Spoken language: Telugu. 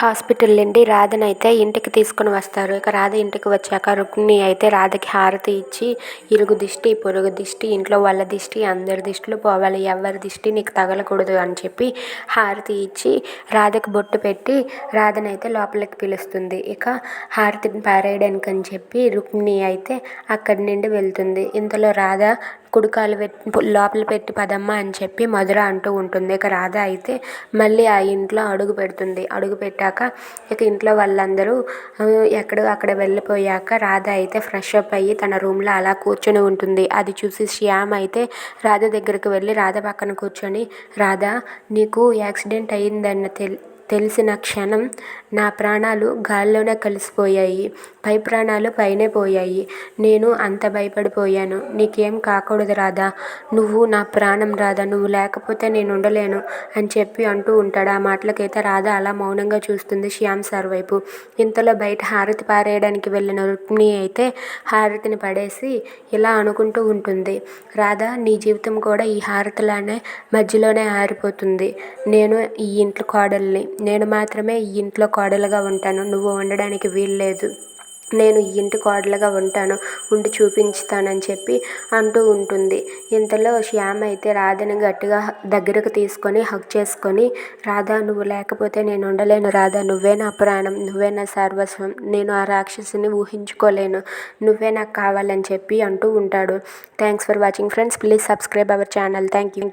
హాస్పిటల్ నుండి రాధనైతే ఇంటికి తీసుకొని వస్తారు. ఇక రాధ ఇంటికి వచ్చాక రుక్మిణి అయితే రాధకి హారతి ఇచ్చి ఇరుగు దిష్టి పొరుగు దిష్టి ఇంట్లో వాళ్ళ దిష్టి అందరి దిష్టిలు పోవాలి ఎవరి దిష్టి నీకు తగలకూడదు అని చెప్పి హారతి ఇచ్చి రాధకి బొట్టు పెట్టి రాధనైతే లోపలికి పిలుస్తుంది. ఇక హారతిని పారేయడానికి అని చెప్పి రుక్మిణి అయితే అక్కడి నుండి వెళ్తుంది. ఇంతలో రాధ కుడికాలు పెట్టి లోపల పెట్టి పదమ్మ అని చెప్పి మధుర అంటూ ఉంటుంది. ఇక రాధ అయితే మళ్ళీ ఆ ఇంట్లో అడుగు పెడుతుంది. అడుగు పెట్టాక ఇక ఇంట్లో వాళ్ళందరూ ఎక్కడో అక్కడ వెళ్ళిపోయాక రాధ అయితే ఫ్రెష్ అప్ అయ్యి తన రూమ్లో అలా కూర్చొని ఉంటుంది. అది చూసి శ్యామ్ అయితే రాధ దగ్గరికి వెళ్ళి రాధ పక్కన కూర్చొని రాధ నీకు యాక్సిడెంట్ అయ్యిందన్న తెలి తెలిసిన క్షణం నా ప్రాణాలు గాల్లోనే కలిసిపోయాయి. పై ప్రాణాలు పైనే పోయాయి. నేను అంత భయపడిపోయాను. నీకేం కాకూడదు రాధా. నువ్వు నా ప్రాణం రాధా. నువ్వు లేకపోతే నేను ఉండలేను అని చెప్పి అంటూ ఉంటాడు. ఆ మాటలకైతే రాధ అలా మౌనంగా చూస్తుంది శ్యామ్ సార్ వైపు. ఇంతలో బయట హారతి పారేయడానికి వెళ్ళిన రుక్మిణి అయితే హారతిని పడేసి ఇలా అనుకుంటూ ఉంటుంది. రాధా నీ జీవితం కూడా ఈ హారతిలానే మధ్యలోనే ఆరిపోతుంది. నేను ఈ ఇంట్లో కోడల్ని నేను మాత్రమే ఈ ఇంట్లో కోడలుగా ఉంటాను. నువ్వు ఉండడానికి వీల్లేదు నేను ఈ ఇంటి కోడలుగా ఉంటాను. ఉండి చూపించుతానని చెప్పి అంటూ ఉంటుంది. ఇంతలో శ్యామ అయితే రాధని గట్టిగా దగ్గరకు తీసుకొని హక్ చేసుకొని రాధా నువ్వు లేకపోతే నేను ఉండలేను. రాధా నువ్వే నా ప్రాణం. నువ్వే నా సర్వస్వం. నేను ఆ రాక్షసుని ఊహించుకోలేను. నువ్వే నాకు కావాలని చెప్పి అంటూ ఉంటాడు. Thanks for watching friends please subscribe our channel thank you